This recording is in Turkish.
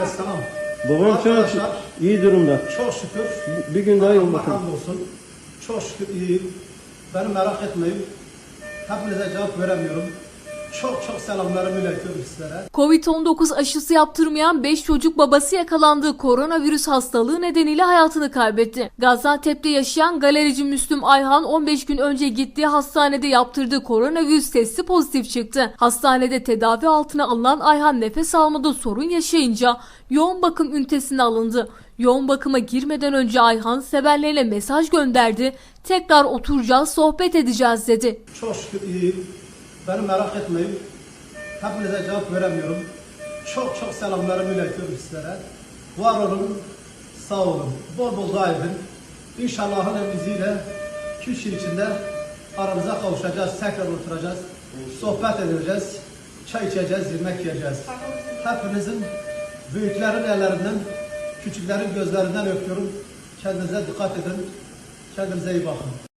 Vesselam. Babam şu an Arkadaşlar, iyi durumda. Çok şükür. Bir gün daha yoğun Allah'a hamdolsun. Çok şükür iyi. Beni merak etmeyin. Hepinize cevap veremiyorum. Çok çok selamlarımı iletiyorum sizlere. Covid-19 aşısı yaptırmayan 5 çocuk babası yakalandığı koronavirüs hastalığı nedeniyle hayatını kaybetti. Gaziantep'te yaşayan galerici Müslüm Ayhan 15 gün önce gittiği hastanede yaptırdığı koronavirüs testi pozitif çıktı. Hastanede tedavi altına alınan Ayhan nefes almada sorun yaşayınca yoğun bakım ünitesine alındı. Yoğun bakıma girmeden önce Ayhan sevenlerine mesaj gönderdi. Tekrar oturacağız, sohbet edeceğiz dedi. Çok şükür iyi. Beni merak etmeyin. Hepinize cevap veremiyorum. Çok çok selamlarımı iletiyorum sizlere. Var olun, sağ olun. Bol bol dua edin. İnşallah Allah'ın izniyle 2 yıl içinde aramıza kavuşacağız. Tekrar oturacağız. Sohbet edeceğiz. Çay içeceğiz, yemek yiyeceğiz. Hepinizin büyüklerin ellerinden, küçüklerin gözlerinden öpüyorum. Kendinize dikkat edin. Kendinize iyi bakın.